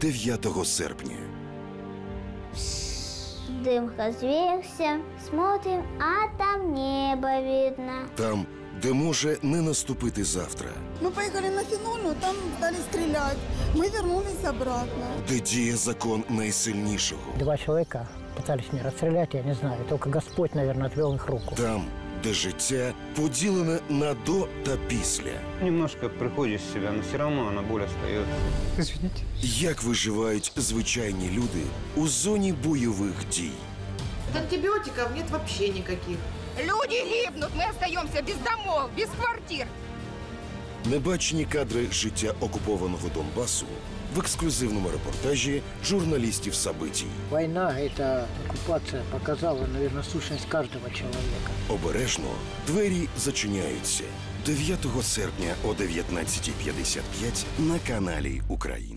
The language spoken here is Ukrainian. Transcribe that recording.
9 серпня. Дым развеялся, смотрим, а там небо видно. Там, де може не наступити завтра, Мы поехали на Фенольную, там стали стрелять. Мы вернулись обратно. де діє закон найсильнішого. Два человека пытались меня расстрелять, я не знаю. Только Господь, наверное, отвел их руку. Там, де життя поділене на до та після. Немножко приходишь в себя, но все равно она боль остается. Як виживають звичайні люди у зоні бойових дій. Антибиотиков нет вообще никаких. Люди гибнут, мы остаемся без домов, без квартир. Небачені кадри життя окупованого Донбасу в ексклюзивному репортажі журналістів Сабитій. Война, та окупація показала, наверное, сущність каждого чоловіка. Обережно двері зачиняються 9 серпня о 19.55 на каналі Україна.